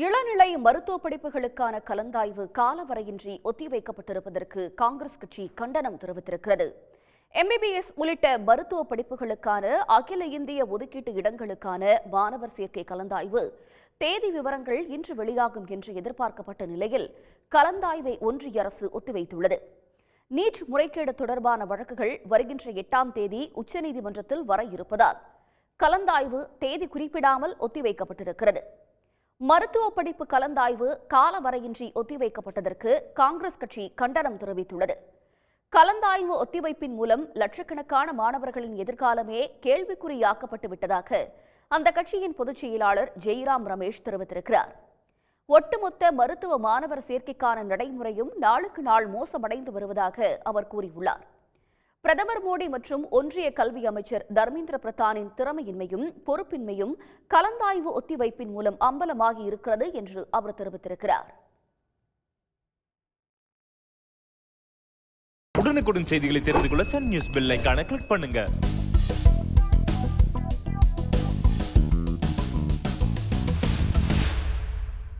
இளநிலை மருத்துவ படிப்புகளுக்கான கலந்தாய்வு காலவரையின்றி ஒத்திவைக்கப்பட்டிருப்பதற்கு காங்கிரஸ் கட்சி கண்டனம் தெரிவித்திருக்கிறது. எம்பிபிஎஸ் உள்ளிட்ட மருத்துவ படிப்புகளுக்கான அகில இந்திய ஒதுக்கீட்டு இடங்களுக்கான மாணவர் சேர்க்கை கலந்தாய்வு. தேதி விவரங்கள் இன்று வெளியாகும் என்று எதிர்பார்க்கப்பட்ட நிலையில் கலந்தாய்வை ஒன்றிய அரசு ஒத்திவைத்துள்ளது. நீட் முறைகேடு தொடர்பான வழக்குகள் வருகின்ற எட்டாம் தேதி உச்சநீதிமன்றத்தில் வர இருப்பதால் கலந்தாய்வு தேதி குறிப்பிடாமல் ஒத்திவைக்கப்பட்டிருக்கிறது. மருத்துவ படிப்பு கலந்தாய்வு காலவரையின்றி ஒத்திவைக்கப்பட்டதற்கு காங்கிரஸ் கட்சி கண்டனம் தெரிவித்துள்ளது. கலந்தாய்வு ஒத்திவைப்பின் மூலம் லட்சக்கணக்கான மாணவர்களின் எதிர்காலமே கேள்விக்குறியாக்கப்பட்டு விட்டதாக அந்த கட்சியின் பொதுச் செயலாளர் ஜெய்ராம் ரமேஷ் தெரிவித்திருக்கிறார். ஒட்டுமொத்த மருத்துவ மாணவர் சேர்க்கைக்கான நடைமுறையும் நாளுக்கு நாள் மோசமடைந்து வருவதாக அவர் கூறியுள்ளார். பிரதமர் மோடி மற்றும் ஒன்றிய கல்வி அமைச்சர் தர்மேந்திர பிரதானின் திறமையின்மையும் பொறுப்பின்மையும் கலந்தாய்வு ஒத்திவைப்பின் மூலம் அம்பலமாகி இருக்கிறது என்று அவர் தெரிவித்திருக்கிறார். உடனுக்குடன் செய்திகளை தெரிந்து கொள்ள சன் நியூஸ் பெல் கிளிக் பண்ணுங்க.